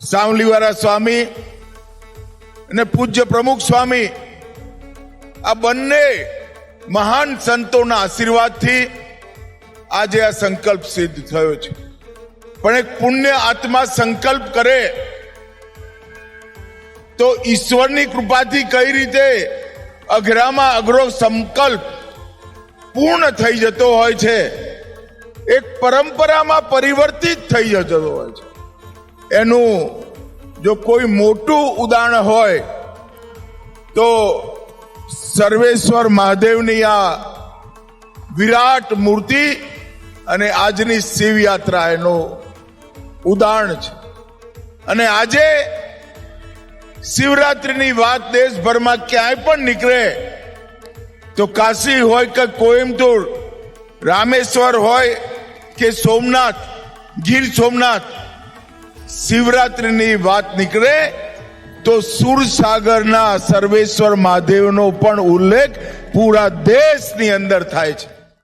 સાવલીવાળા સ્વામી અને પૂજ્ય પ્રમુખ સ્વામી, આ બંને મહાન સંતોના આશીર્વાદથી આજે આ સંકલ્પ સિદ્ધ થયો છે. પણ એક પુણ્ય આત્મા સંકલ્પ કરે તો ઈશ્વરની કૃપાથી કઈ રીતે અઘરામાં અઘરો સંકલ્પ પૂર્ણ થઈ જતો હોય છે, એક પરંપરામાં પરિવર્તિત થઈ જતો હોય છે. એનું જો કોઈ મોટું ઉદાહરણ હોય, તો સર્વેશ્વર મહાદેવની આ વિરાટ મૂર્તિ અને આજની શિવયાત્રા એનું ઉદાહરણ છે. અને આજે શિવરાત્રિની વાત દેશભરમાં ક્યાંય પણ નીકળે, તો કાશી હોય કે કોઈમ્બતુર રામેશ્વર હોય કે સોમનાથ, ગીર સોમનાથ શિવરાત્રિની વાત નીકળે તો સુરસાગરના સર્વેશ્વર મહાદેવનો પણ ઉલ્લેખ પૂરા દેશની અંદર થાય છે.